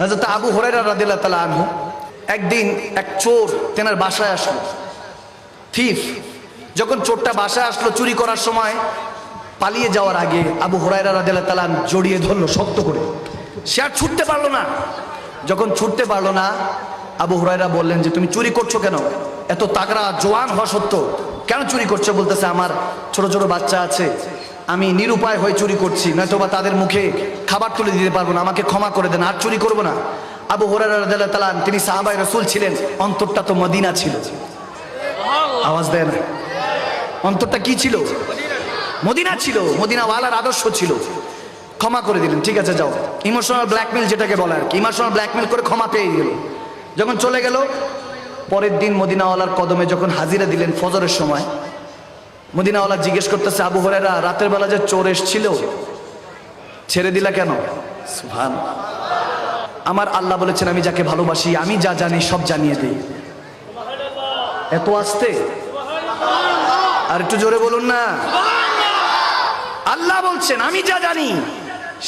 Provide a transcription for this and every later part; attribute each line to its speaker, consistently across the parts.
Speaker 1: হাজরত আবু হরাইরা রাদিল্লাহ তালা আনহু একদিন এক চোর তেনার বাসায় আসলো। থিফ, যখন চোরটা বাসায় আসলো চুরি করার সময়, পালিয়ে যাওয়ার আগে আবু হরাইরা রাদিল্লাহ তালা জড়িয়ে ধরলো শক্ত করে। সে আর ছুটতে পারল না। যখন ছুটতে পারল না, আবু হরাইরা বললেন যে, তুমি চুরি করছ কেন? এত তাগড়া, জোয়ান হওয়া সত্য কেন চুরি করছ? বলতেছে, আমার ছোট ছোট বাচ্চা আছে আমি নিরুপায় হয়ে চুরি করছি নয়তো বা তাদের মুখে খাবার তুলে দিতে পারব না, আমাকে ক্ষমা করে দেন, আর চুরি করব না। আবু হরাইরা তালান তিনি সাহাবাই রসুল ছিলেন, অন্তরটা তো মদিনা ছিল। আওয়াজ দেয় অন্তরটা কি ছিল? মদিনা ছিল, মদিনাওয়ালার আদর্শ ছিল। ক্ষমা করে দিলেন, ঠিক আছে, যাও। ইমোশনাল ব্ল্যাকমেল যেটাকে বলে আর কি, ইমোশনাল ব্ল্যাকমেল করে ক্ষমা পেয়ে গেল। যখন চলে গেল, পরের দিন মদিনাওয়ালার কদমে যখন হাজিরা দিলেন ফজরের সময় মদিনাওয়ালা জিজ্ঞেস করতেছে, আবু হরেরা রাতের বেলা যে চোর এসছিল, ছেড়ে দিলা কেন? সুবহান আমার আল্লাহ বলেছেন, আমি যাকে ভালোবাসি, আমি যা জানি, সব জানিয়ে দিই। এত আসতে? আর একটু জোরে বলুন না। আল্লাহ বলছেন, আমি যা জানি,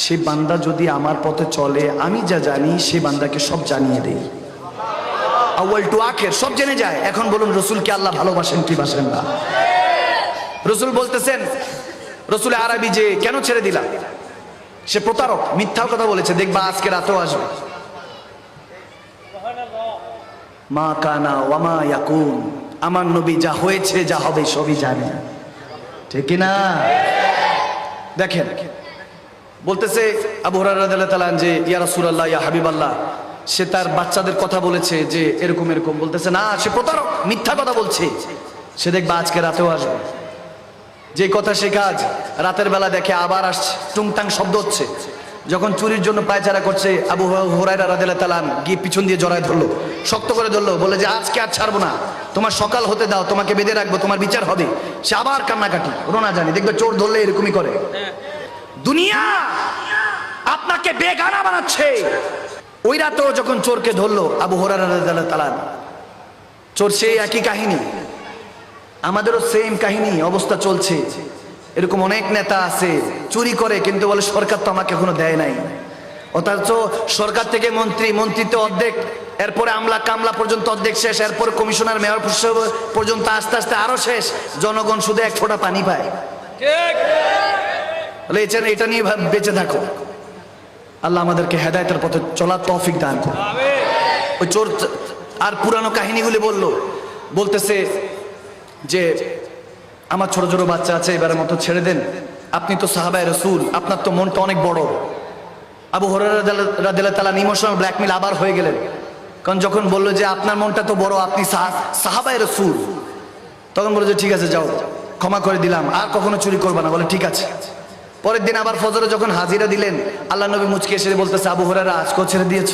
Speaker 1: সে বান্দা যদি আমার পথে চলে, আমি যা জানি, সে বান্দাকে সব জানিয়ে দেই। আউয়াল টু আখের, সব জেনে যায়। এখন বলুন, রসুলকে আল্লাহ ভালোবাসেন কি বাসেন না? রসুল বলতেছেন, রসুল আরবি যে, কেন ছেড়ে দিলাম সে প্রতারক, মিথ্যা কথা বলেছে, দেখবা আজকে রাতেও আসবে। মা কানা ওয়ামা ইয়াকুন, আমার নবী যা হয়েছে, যা হবে সবই জানে। ঠিক না? দেখেন, বলতেছে আবু তালান যে, ইয়া রাসূলুল্লাহ, ইয়া হাবিবাল্লাহ। সে তার বাচ্চাদের কথা বলেছে যে, এরকম এরকম। বলতেছে, না, সে প্রতারক, মিথ্যা কথা বলছে। সে দেখবা আজকে রাতেও আসবে। যে কথা সে কাজ রাতের বেলা দেখে আবার আসছে, টুংটাং শব্দ হচ্ছে। যখন চুরির জন্য পায়চারা করছে, আবু হরাইরা রাদিলা তালান গিয়ে পিছন দিয়ে জড়ায় ধরলো, শক্ত করে ধরলো বলে যে, আজকে আর ছাড়বো না। তোমার সকাল হতে দাও, তোমাকে বেঁধে রাখব, তোমার বিচার হবে। সে আবার কান্নাকাটি, রোনা জানি, দেখবে চোর ধরলে এরকমই করে। দুনিয়া আপনাকে বেগানা বানাচ্ছে। ওই রাতেও যখন চোরকে ধরলো, আবু হরাইরা রাদিলা তালান চোর সেই একই কাহিনী। আমাদেরও সেম কাহিনী অবস্থা চলছে। এরকম অনেক নেতা আছে চুরি করে কিন্তু বলে সরকার তো আমাকে এখনও দেয় নাই। অথচ সরকার থেকে মন্ত্রী মন্ত্রিত্ব অর্ধেক এরপরে আমলা কামলা পর্যন্ত অর্ধেক শেষ এরপর কমিশনার মেয়র পর্যন্ত আস্তে আস্তে আরও শেষ। জনগণ শুধু এক ফোঁটা পানি পায়। এটা- নিয়ে বেঁচে থাকো। আল্লাহ আমাদেরকে হেদায়তের পথে চলার তৌফিক দান করো ওই চোর আর পুরানো কাহিনীগুলি বলল। বলতেছে যে আমার ছোট ছোট বাচ্চা আছে, এবারের মতো ছেড়ে দেন। আপনি তো সাহাবাই রসুল, আপনার তো মনটা অনেক বড়। আবু হরাদিল্লা তালা ইমোশনাল ব্ল্যাকমেল আবার হয়ে গেলেন। কারণ যখন বলল যে, আপনার মনটা তো বড়, আপনি সাহাবাই রসুল। তখন বলল যে, ঠিক আছে, যাও, ক্ষমা করে দিলাম, আর কখনো চুরি করবা না। বলে, ঠিক আছে। পরের দিন আবার ফজরে যখন হাজিরা দিলেন, আল্লাহ নবী মুচকে এসে বলতেছে, আবু হরারা আজকেও ছেড়ে দিয়েছ।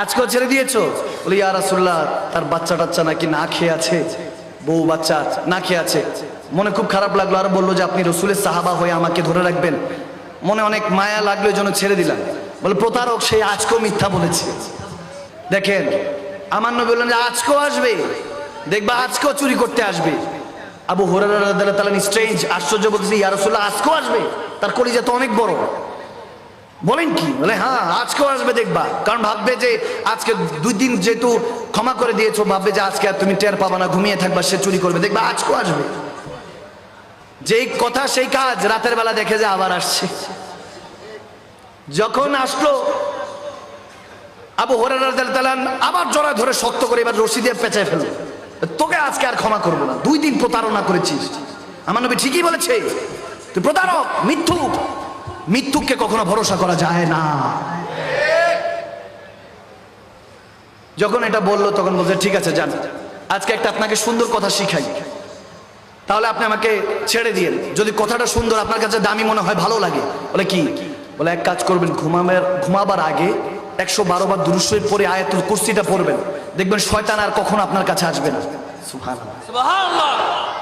Speaker 1: আজকেও ছেড়ে দিয়েছ? বলি, ইয়া রাসুল্লাহ তার বাচ্চা টাচ্চা নাকি না খেয়ে আছে? বউ বাচ্চা না খেয়ে আছে? মনে খুব খারাপ লাগল, আর বলল যে, আপনি রসুলের সাহাবা হয়ে আমাকে ধরে রাখবেন। মনে অনেক মায়া লাগল জন্য ছেড়ে দিলাম। বলে, প্রতারক, সে আজকেও মিথ্যা বলেছে। দেখেন, আমার নবী বললেন যে, আজকেও আসবে। দেখবা, আজকেও চুরি করতে আসবে। আবু হরার স্ট্রেঞ্জ আশ্চর্য বলতেছে, ইয়া রসুল্লাহ আজকেও আসবে। তার কলিজা তো অনেক বড়। বলেন কি? বলে হ্যাঁ আজকেও আসবে দেখবা। কারণ ভাববে যে আজকে দুই দিন যেহেতু ক্ষমা করে দিয়েছ, ভাববে যে আজকে আর তুমি টের পাবা না, ঘুমিয়ে থাকবা, সে চুরি করবে। দেখবা, আজকেও আসবে। যেই কথা, সেই কাজ রাতের বেলা দেখে যে আবার আসছে। যখন আসলো, আবু হরার আবার জড়া ধরে শক্ত করে এবার রশি দিয়ে পেঁচায় ফেলল। তোকে আজকে আর ক্ষমা করব না, দুই দিন প্রতারণা করেছিস। আমার নবী ঠিকই বলেছে, তুই প্রতারক, মিথ্যুক মৃত্যুকে কখনো ভরসা করা যায় না। যখন এটা বলল তখন বলছে ঠিক আছে যান। আজকে একটা আপনাকে সুন্দর কথা শিখাই। তাহলে আপনি আমাকে ছেড়ে দিন যদি কথাটা সুন্দর আপনার কাছে দামি মনে হয় ভালো লাগে। বলে কি? বলে এক কাজ করবেন ঘুমাবের ঘুমাবার আগে একশো বারো বার দুরুশ্বই পরে আয়াতুল কুর্সিটা পড়বেন। দেখবেন শয়তান আর কখন আপনার কাছে আসবে না।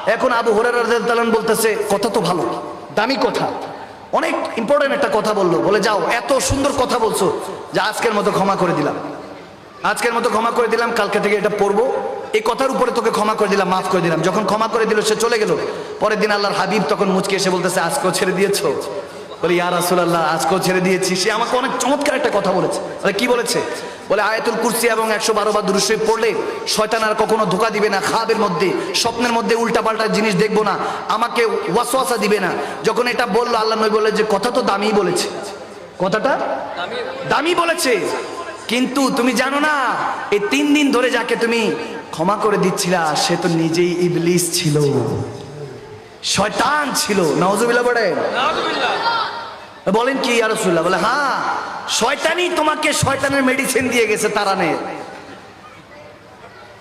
Speaker 1: এখন আবু হরার বলতেছে কথা তো ভালো দামি কথা। অনেক ইম্পর্টেন্ট একটা কথা বলল। বলে, যাও, এত সুন্দর কথা বলছো। যে আজকের মতো ক্ষমা করে দিলাম। আজকের মতো ক্ষমা করে দিলাম, কালকে থেকে এটা পড়ব। এই কথার উপরে তোকে ক্ষমা করে দিলাম, মাফ করে দিলাম। যখন ক্ষমা করে দিল, সে চলে গেল। পরের দিন আল্লাহর হাবিব তখন মুচকে এসে বলতেছে, আজকেও ছেড়ে দিয়েছ? বলে, ইয়া রাসূলুল্লাহ, আজকেও ছেড়ে দিয়েছি। সে আমাকে অনেক চমৎকার একটা কথা বলেছে। বলে, কি বলেছে? বলে, আয়াতুল কুরসি এবং একশো বারো বা দুরুশে পড়লে শয়তান আর কখনো ধোকা দিবে না খাবের মধ্যে, স্বপ্নের মধ্যে উল্টাপাল্টা জিনিস দেখব না, আমাকে ওয়াসওয়াসা দিবে না। যখন এটা বলল, আল্লাহ নবী বলে যে, কথা তো দামি বলেছে। কথাটা? দামি বলেছে। কিন্তু তুমি জানো না, এই তিন দিন ধরে যাকে তুমি ক্ষমা করে দিচ্ছিলা, সে তো নিজেই ইবলিস ছিল। শয়তান ছিল। নওয়াজুবিল্লাহ বলে বলেন কি আর রসুল্লাহ বলে হ্যাঁ শয়তানই তোমাকে শয়তানের মেডিসিন দিয়ে গেছে তারানের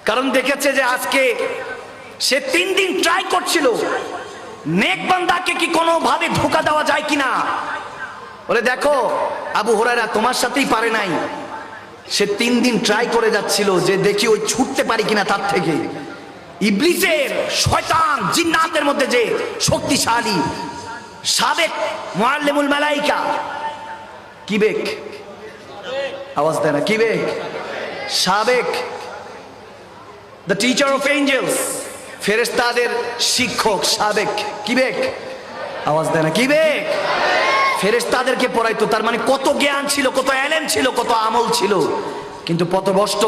Speaker 1: কারণ দেখেছে যে আজকে সে তিন দিন ট্রাই করছিল। নেক বান্দাকে কি কোনোভাবে ধোকা দেওয়া যায় কিনা? বলে, দেখো, আবু হোরাইরা তোমার সাথেই পারে নাই। সে তিন দিন ট্রাই করে যাচ্ছিল যে দেখি ওই ছুটতে পারি কিনা তার থেকে। ইবলিসের শয়তান জিন্নাতের মধ্যে যে শক্তিশালী সাবেক মুআল্লিমুল মালাইকা। কি কিবেক? আওয়াজ দেয় না, কিবেক? সাবেক দ্য টিচার অফ এঞ্জেলস ফেরেস্তাদের শিক্ষক, সাবেক কি কিবেক? আওয়াজ দেয় না, কিবেক? ফেরেস্তাদেরকে পড়াইতো, তার মানে কত জ্ঞান ছিল, কত এলেম ছিল, কত আমল ছিল। কিন্তু পথভ্রষ্ট।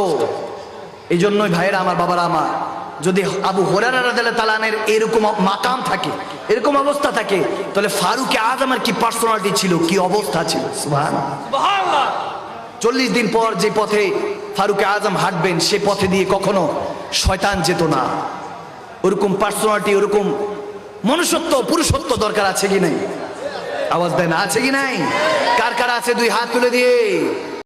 Speaker 1: এই জন্যই ভাইয়েরা, আমার বাবারা, আমার যদি আবু হরারা তালানের এরকম মাকাম থাকে এরকম অবস্থা থাকে তাহলে ফারুকে আজমের কি পার্সোনালিটি ছিল কি অবস্থা ছিল। চল্লিশ দিন পর যে পথে ফারুকে আজম হাঁটবেন সে পথে দিয়ে কখনো শয়তান যেত না। ওরকম পার্সোনালিটি ওরকম মনুষ্যত্ব পুরুষত্ব দরকার আছে কি নাই? আওয়াজ দেয় না আছে কি নাই? কার কার আছে? দুই হাত তুলে দিয়ে।